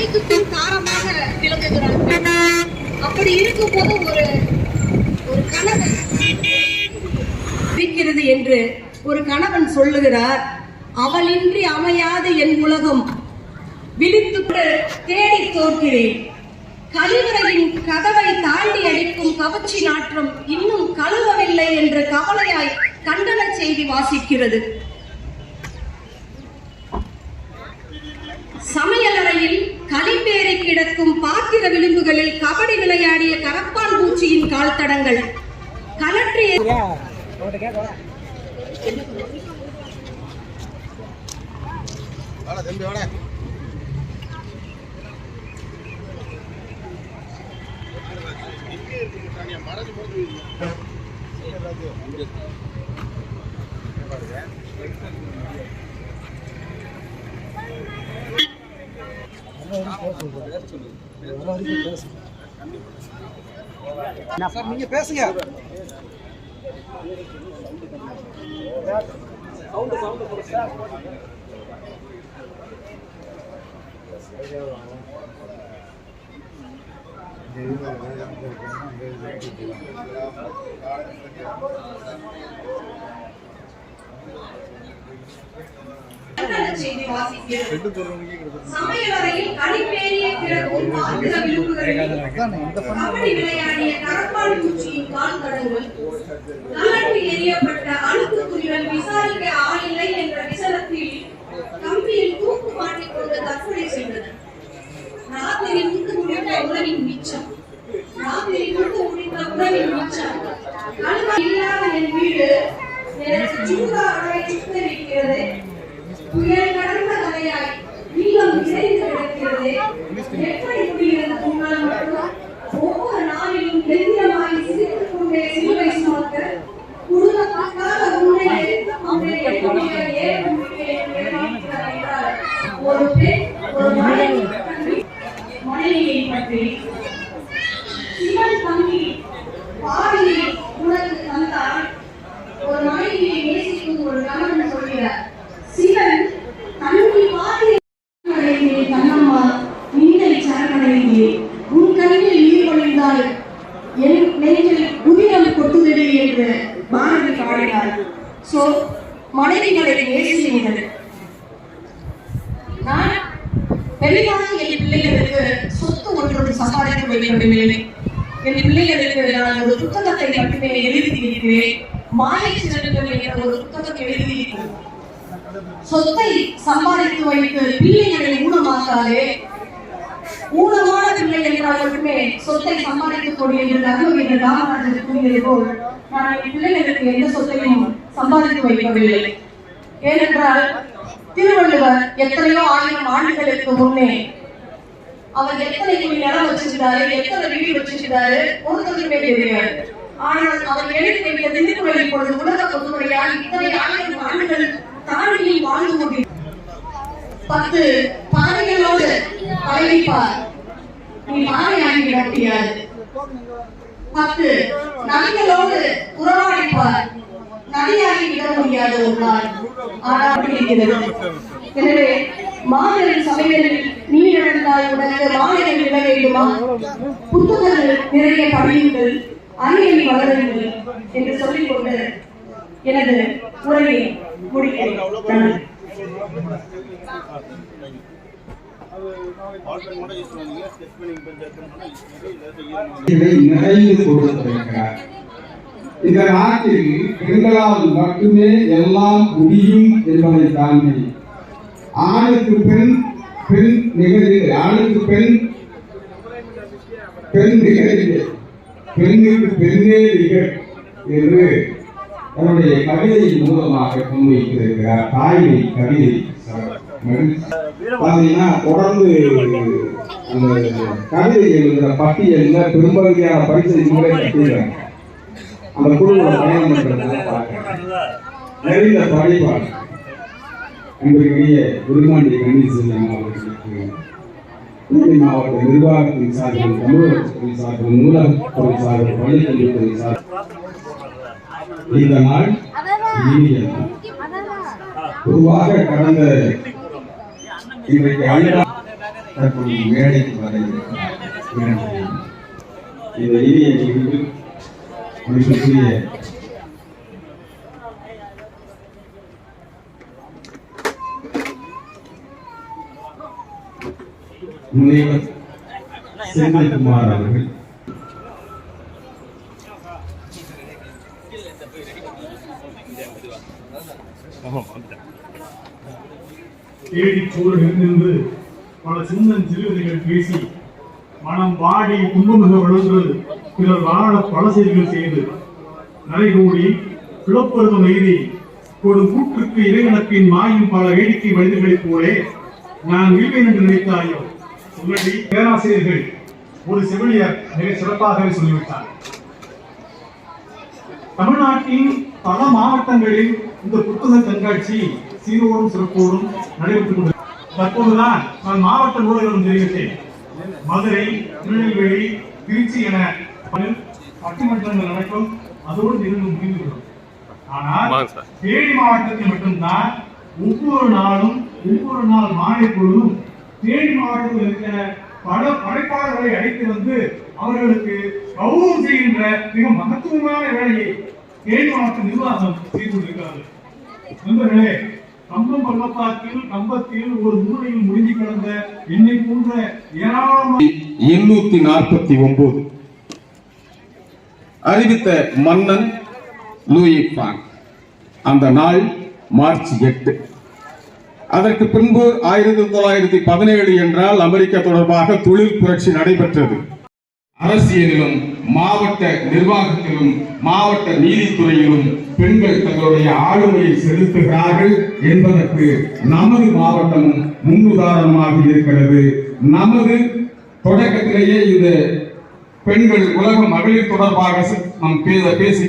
தாய்க்கு பின் தாரமாக விளங்குகிறார்கள். அப்படி இருக்கும்போது ஒரு ஒரு கணவன் இருக்கிறது என்று ஒரு கணவன் சொல்லுகிறார் அவளின்றி அமையாது என் உலகம். விழித்து தேடி தோற்கிறேன். கழிவறையின் கதவை தாண்டி அடிக்கும் கவர்ச்சி நாற்றம் இன்னும் கழுவவில்லை என்ற கவலையாய் கண்டன செய்தி வாசிக்கிறது. சமய கிடக்கும் பாத்திர விளிம்புகளில் கபடி விளையாடிய கரப்பான் பூச்சியின் கால் தடங்கள் கலற்றிய வாடா தம்பி வாடா சார் நீங்க பேசுங்க கண்டன செய்தி வாசிக்கிறது சமையலறையில் களிப்பேறிய கிடக்கும் பாத்திர விளிம்புகளில் கபடி விளையாடிய கரப்பான் பூச்சியின் கால் தடங்கள் விசாரிக்க ஆளில்லை என்ற விசனத்தில் கம்பியில் தூக்கு மாட்டிக்கொண்டு தற்கொலை செய்தனர். ராத்திரி முடிந்த உணவின் மிச்சம். ராத்திரி முடிந்த உணவின் மிச்சம். கழுவ இல்லாத என் வீடு எனக்கு சூடாக சுத்தரிக்கிறது புயல் fazer எழுதியிருக்கிறேன். மாலை சிறர்கள் என்ற ஒரு புத்தகத்தை எழுதியிருக்கிறேன். சொத்தை சம்பாதித்து வைத்து பிள்ளைகளை ஊனமாக்காதே. ஊனமான பிள்ளைகள் என்றால் சொத்தை சொத்தை என்று கூடிய என்று ராமராஜர் கூறியது போல் நான் பிள்ளைகளுக்கு எந்த சொத்தையும் சம்பாதித்து வைக்கவில்லை. ஏனென்றால் திருவள்ளுவர் எத்தனையோ ஆயிரம் ஆண்டுகளுக்கு முன்னே அவர் எத்தனை நிலம் வச்சிருந்தாரு எத்தனை வீடு வச்சிருந்தாரு ஒருத்தருக்குமே தெரியாது. ஆனால் அவர் எழுதி வைத்த திருக்குறள் இப்பொழுது உலக பொதுமுறையால் இத்தனை ஆயிரம் ஆண்டுகள் தாண்டி வாழ்ந்து கொண்டிருக்கிறது பத்து பானைகளோடு பழகிப்பார். நீ பானையாகி விட முடியாது பத்து நதிகளோடு உறவாடிப்பார். நதியாகி விட முடியாது ஒரு நாள். ஆனால் எனவே மாநில சபைகளில் நீ நடந்தால் உனக்கு மாநிலம் விட வேண்டுமா? புத்தகங்கள் நிறைய படியுங்கள். அன்னையின் வளருங்கள் என்று சொல்லிக்கொண்டு எனது உரையை முடிக்கிறேன். இதை நிறைவு கொடுத்திருக்கிறார் இந்த நாட்டில் பெண்களால் மட்டுமே எல்லாம் முடியும் என்பதை தாண்டி ஆணுக்கு பெண் பெண் நிகழ்வு ஆணுக்கு பெண் பெண் நிகழ்வு பெண்ணுக்கு பெண்ணே நிகழ் என்று தன்னுடைய கவிதையின் மூலமாக முன்வைத்திருக்கிறார் தாய்மை கவிதை. பார்த்தீங்கன்னா தொடர்ந்து அந்த கவிதை எழுதுகிற பட்டியலில் பெரும்பகுதியான பரிசை மூளை கட்டிடுறாங்க அந்த குழுவோட பயணம் பண்றதை பார்க்கிறேன். நிறைந்த படைப்பாளர். அன்றைய குருமாண்டி கணேசன் அவர்களுக்கு தூத்துக்குடி மாவட்ட நிர்வாகத்தின் சார்பில் தமிழகத்தின் சார்பில் நூலகத்துறை சார்பில் பள்ளிக்கல்வித்துறை சார்பில் இந்த நாள் இனிய பொதுவாக கடந்த இன்றைக்கு ஐந்தாம் தற்போது மேடைக்கு வர இருக்கிறார். இந்த இனிய நிகழ்வு மதிப்பிற்குரிய முனைவர் செந்தில்குமார் அவர்கள். தேடிச் நின்று பல சிந்தன் சிறுகதைகள் பேசி மனம் வாடி துன்பமிக வளர்ந்து பிறர் வாழ பல செய்திகள் செய்து நரைகூடி பிளப்பருவம் எய்தி ஒரு கூற்றுக்கு இறைவனத்தின் மாயும் பல வேடிக்கை மனிதர்களைப் போலே நான் வில்வேன் என்று நினைத்தாயோ? சொல்லடி பேராசிரியர்கள் ஒரு செவிலியர் மிக சிறப்பாகவே சொல்லிவிட்டார். தமிழ்நாட்டின் பல மாவட்டங்களில் இந்த புத்தக கண்காட்சி சீரோடும் சிறப்போடும் நடைபெற்றுக் கொண்டு தற்போதுதான் நான் மாவட்ட நூலகம் தெரிவித்தேன். மதுரை திருநெல்வேலி திருச்சி என பட்டிமன்றங்கள் நடக்கும் அதோடு இருந்து முடிந்துவிடும். ஆனால் தேனி மாவட்டத்தில் மட்டும்தான் ஒவ்வொரு நாளும் ஒவ்வொரு நாள் மாலை பொழுதும் தேனி மாவட்டத்தில் இருக்கிற பல படைப்பாளர்களை அழைத்து வந்து அவர்களுக்கு கௌரவம் செய்கின்ற மிக மகத்துவமான வேலையை தேனி மாவட்ட நிர்வாகம் செய்து கொண்டிருக்கிறார்கள் நண்பர்களே கம்பம் பள்ளத்தாக்கில் கம்பத்தில் ஒரு மூலையில் முடிஞ்சு கிடந்த என்னை போன்ற ஏராளமான எண்ணூத்தி நாற்பத்தி ஒன்பது அறிவித்த மன்னன் லூயி பான் அந்த நாள் மார்ச் எட்டு. அதற்கு பின்பு ஆயிரத்தி தொள்ளாயிரத்தி பதினேழு என்றால் அமெரிக்கா தொடர்பாக தொழில் புரட்சி நடைபெற்றது. அரசியலிலும் மாவட்ட நிர்வாகத்திலும் மாவட்ட நீதித்துறையிலும் பெண்கள் தங்களுடைய ஆளுமையை செலுத்துகிறார்கள் என்பதற்கு நமது மாவட்டமும் முன்னுதாரணமாக இருக்கிறது. நமது தொடக்கத்திலேயே இந்த பெண்கள் உலக மகளிர் தொடர்பாக நாம் பே- பேசி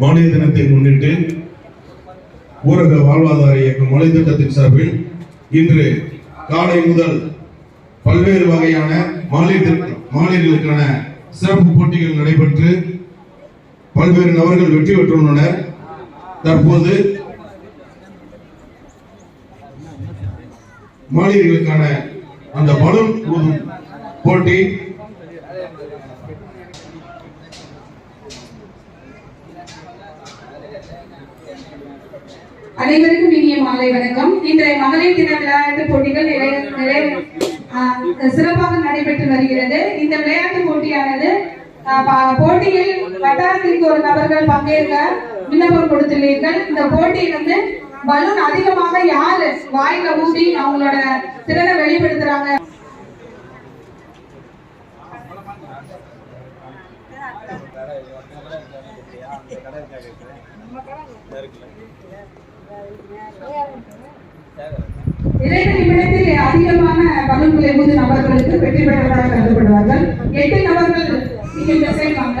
மானிய தினத்தை முன்னிட்டு ஊரக வாழ்வாதார இயக்கம் மொழி திட்டத்தின் சார்பில் இன்று காலை முதல் பல்வேறு வகையான மாநில மாநிலங்களுக்கான சிறப்பு போட்டிகள் நடைபெற்று பல்வேறு நபர்கள் வெற்றி பெற்றுள்ளனர். தற்போது மாநிலங்களுக்கான அந்த பலூன் போட்டி அனைவருக்கும் இனிய மாலை வணக்கம். இன்றைய மகளிர் தின விளையாட்டு போட்டிகள் நிறைய- நிறைய- ஆஹ் சிறப்பாக நடைபெற்று வருகிறது. இந்த விளையாட்டு போட்டியானது ஆஹ் போட்டியில் வட்டாரத்திற்கு ஒரு நபர்கள் பங்கேற்க விண்ணப்பம் கொடுத்துள்ளீர்கள். இந்த போட்டியில் வந்து பலூன் அதிகமாக யாரு வாயில ஊட்டி அவங்களோட திறனை வெளிப்படுத்துறாங்க? இரண்டு நிமிடத்தில் அதிகமான பலன்களை ஊது நபர்களுக்கு வெற்றி பெற்றதாக கருதப்படுவார்கள். எட்டு நபர்கள் இங்கே இந்த side வாங்க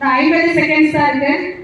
The 50 seconds are there.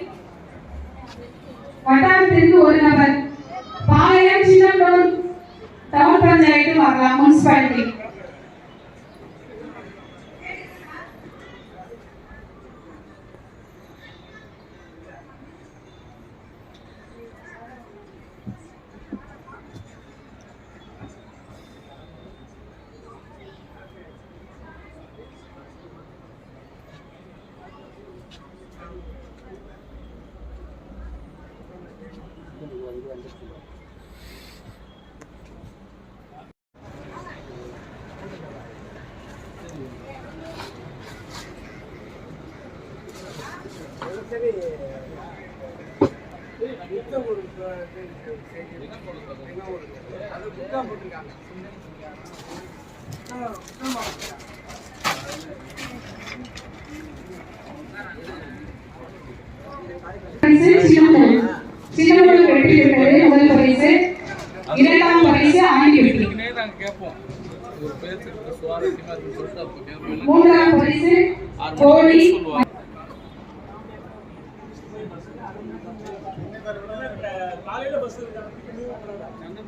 பரிசு சின்னமனூர் முதல் பரிசு இரண்டாம் பரிசு ஆண்டி மூன்றாம் பரிசு கோழி உங்களுக்கு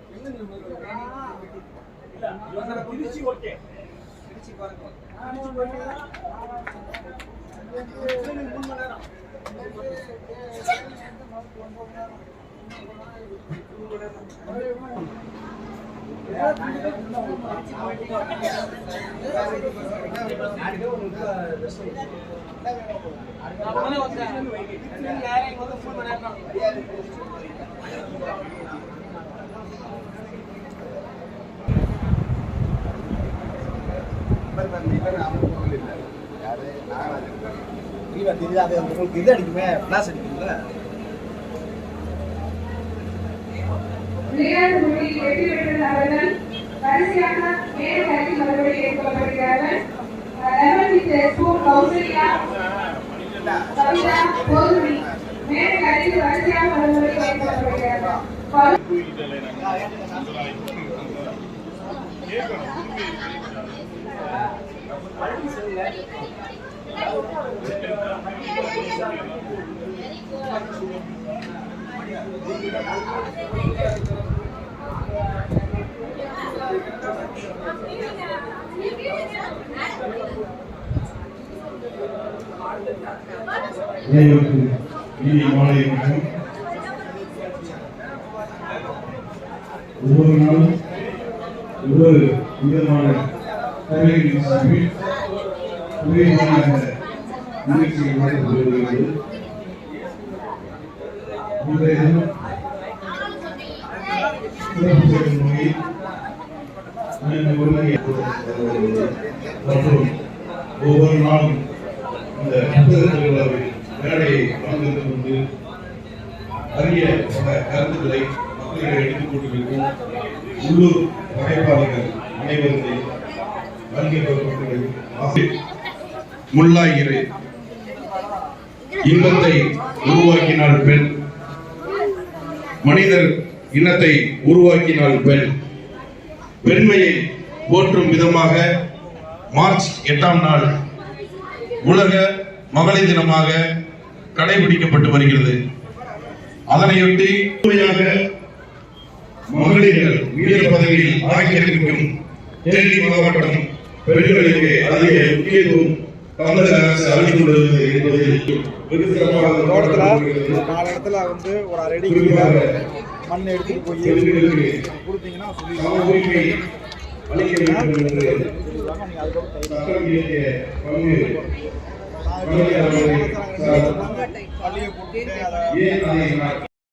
இது அடிக்குமே கிளாஸ் அடிக்கும்ல விளையாட்டு போட்டியில் வெற்றி பெற்ற நபர்கள் வரிசையாக மேல் கல்வி மறுபடி ஏற்கப்படுகிறார்கள் eleven with school Kausalya Kavitha Pothumani மேல் கல்வி வரிசையாக மாலை வணக்கம் ஒவ்வொரு நாளும் ஒவ்வொரு விதமான கலைகளின் சார்பில் புதியமான மற்றும் ஒவ்வொரு நாளும் இந்த புத்தக திருவிழாவில் மேடையை பங்கெடுத்து கொண்டு அரிய பல கருத்துக்களை மக்களிடம் எடுத்துக் கொண்டிருக்கும் உள்ளூர் படைப்பாளர்கள் அனைவருமே வருகை பெறப்பட்டுள்ளது இன்பத்தை உருவாக்கினாள் பெண். மனிதர் இனத்தை உருவாக்கினாள் பெண். பெண்மையை போற்றும் விதமாக மார்ச் எட்டாம் நாள் உலக மகளிர் தினமாக கடைபிடிக்கப்பட்டு வருகிறது. அதனையொட்டி மகளிர்கள் உயர் பதவியில் ஆகியிருக்கும் டெல்லி மாவட்டம் பெண்களுக்கு அதிக முக்கியத்துவம் தோட்டத்தில் தோட்டத்துல ஒரு நாலு இடத்துல வந்து ஒரு அரை அடி மண் எடுத்துட்டு போய் கொடுத்தீங்கன்னா சொல்லி